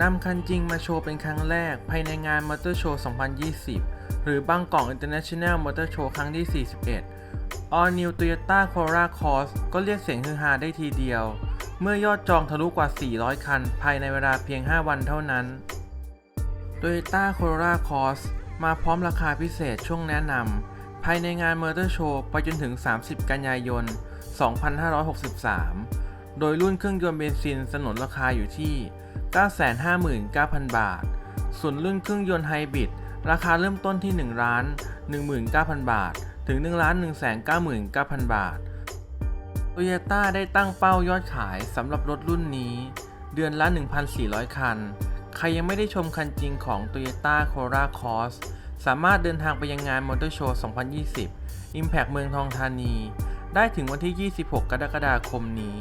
นำคันจริงมาโชว์เป็นครั้งแรก ภายในงานมอเตอร์โชว์2020 หรือบางกอก International Motor Show ครั้งที่ 41 All New Toyota Corolla Cross ก็เรียกเสียงฮือฮาได้ทีเดียว เมื่อยอดจองทะลุกว่า 400 คัน ภายในเวลาเพียง 5 วันเท่านั้น Toyota Corolla Cross มาพร้อมราคาพิเศษช่วงแนะนำ ภายในงาน Motor Show ไปจนถึง 30 กันยายน 2563 โดยรุ่นเครื่องยนต์เบนซินสนนราคาอยู่ที่ 959,000 บาท ส่วนรุ่นเครื่องยนต์ไฮบริดราคาเริ่มต้นที่1ล้าน19,000 บาท ถึง1ล้าน199,000 บาทโตโยต้าได้ตั้งเป้ายอดขายสำหรับรถรุ่นนี้ เดือนละ 1,400 คัน ใครยังไม่ได้ชมคันจริงของ Toyota Corolla Cross สามารถเดินทางไปยังงาน Motor Show 2020 Impact เมืองทองธานี ได้ถึงวันที่ 26 กรกฎาคมนี้